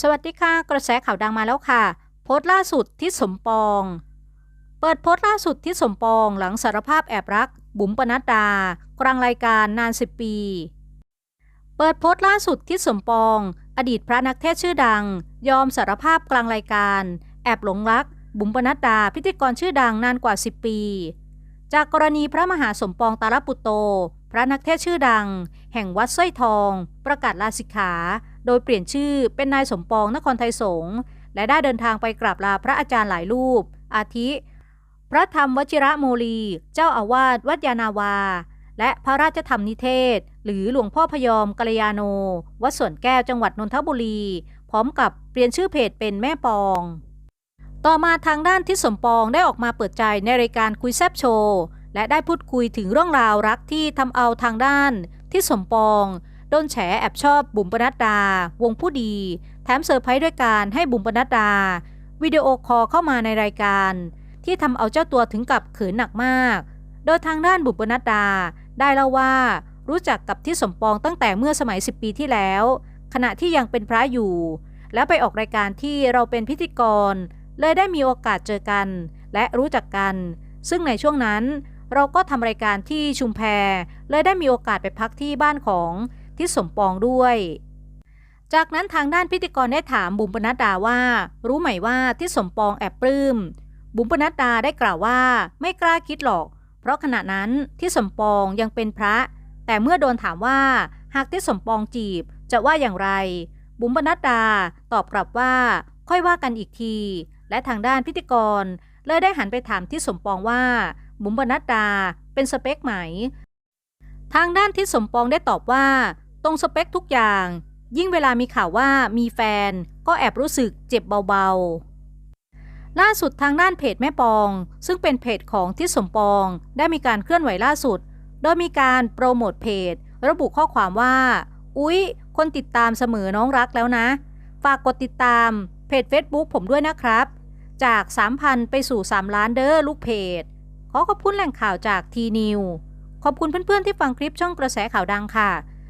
สวัสดีค่ะ กระแสข่าวดังมาแล้วค่ะ โพสต์ล่าสุดที่สมปอง เปิดโพสต์ล่าสุดที่สมปองหลังสารภาพแอบรัก บุ๋มปนัดดากลางรายการนานสิบปี เปิดโพสต์ล่าสุดที่สมปอง อดีตพระนักเทศชื่อดัง ยอมสารภาพกลางรายการ แอบหลงรัก บุ๋มปนัดดา พิธีกรชื่อดังนานกว่า 10 ปี จากกรณีพระมหาสมปองตาลปุตโต พระนักเทศชื่อดัง แห่งวัดสร้อยทอง ประกาศลาสิกขา โดยเปลี่ยนชื่อเป็นนายสมปองนครไทยสงฆ์และได้เดินทางไปกราบลาพระอาจารย์หลายรูป อาทิ พระธรรมวชิระโมลี เจ้าอาวาสวัดยานาวา และพระราชธรรมนิเทศ หรือหลวงพ่อพยอมกัลยาโน วัดสวนแก้วจังหวัดนนทบุรี พร้อมกับเปลี่ยนชื่อเพจเป็นแม่ปอง ต่อมาทางด้านที่สมปองได้ออกมาเปิดใจในรายการคุยแซบโชว์และได้พูดคุยถึงเรื่องราวรักที่ทำเอาทางด้านที่สมปอง ดนแฉแอบชอบบุ๋มปนัดดา วงผู้ดี แถมเซอร์ไพรส์ด้วยการให้บุ๋มปนัดดา วิดีโอคอลเข้ามาในรายการ ที่ทำเอาเจ้าตัวถึงกับเขินหนักมาก โดยทางด้านบุ๋มปนัดดา ได้เล่าว่า รู้จักกับที่สมปองตั้งแต่เมื่อสมัย 10 ปีที่แล้ว ขณะที่ยังเป็นพระอยู่ แล้วไปออกรายการที่เราเป็นพิธีกร เลยได้มีโอกาสเจอกัน และรู้จักกัน ซึ่งในช่วงนั้นเราก็ทำรายการที่ชุมแพเลยได้มีโอกาสไปพักที่บ้านของ ทิศสมปองด้วย จากนั้นทางด้านพิธีกรได้ถามบุ๋มปนัดดาว่า รู้ไหมว่าทิศสมปองแอบปลื้มบุ๋มปนัดดาได้กล่าวว่าไม่กล้าคิดหรอก เพราะขณะนั้นที่สมปองยังเป็นพระ แต่เมื่อโดนถามว่าหากที่สมปองจีบจะว่าอย่างไร บุ๋มปนัดดาตอบกลับว่า ค่อยว่ากันอีกที และทางด้านพิธีกรเลยได้หันไปถามที่สมปองว่า บุ๋มปนัดดาเป็นสเปคไหม ทางด้านที่สมปองได้ตอบว่า ตรงสเปคทุกอย่าง ยิ่งเวลามีข่าวว่ามีแฟน ก็แอบรู้สึกเจ็บเบาๆ ล่าสุดทางด้านเพจแม่ปอง ซึ่งเป็นเพจของทิศสมปอง ได้มีการเคลื่อนไหวล่าสุด โดยมีการโปรโมทเพจ ระบุข้อความว่า อุ๊ย คนติดตามเสมอน้องรักแล้วนะ ฝากกดติดตามเพจ Facebook ผมด้วยนะครับ จาก 3,000 ไปสู่ 3 ล้านเด้อลูกเพจ ขอขอบคุณแหล่งข่าวจากทีนิวขอบคุณเพื่อนๆที่ฟังคลิปช่องกระแสข่าวดังค่ะ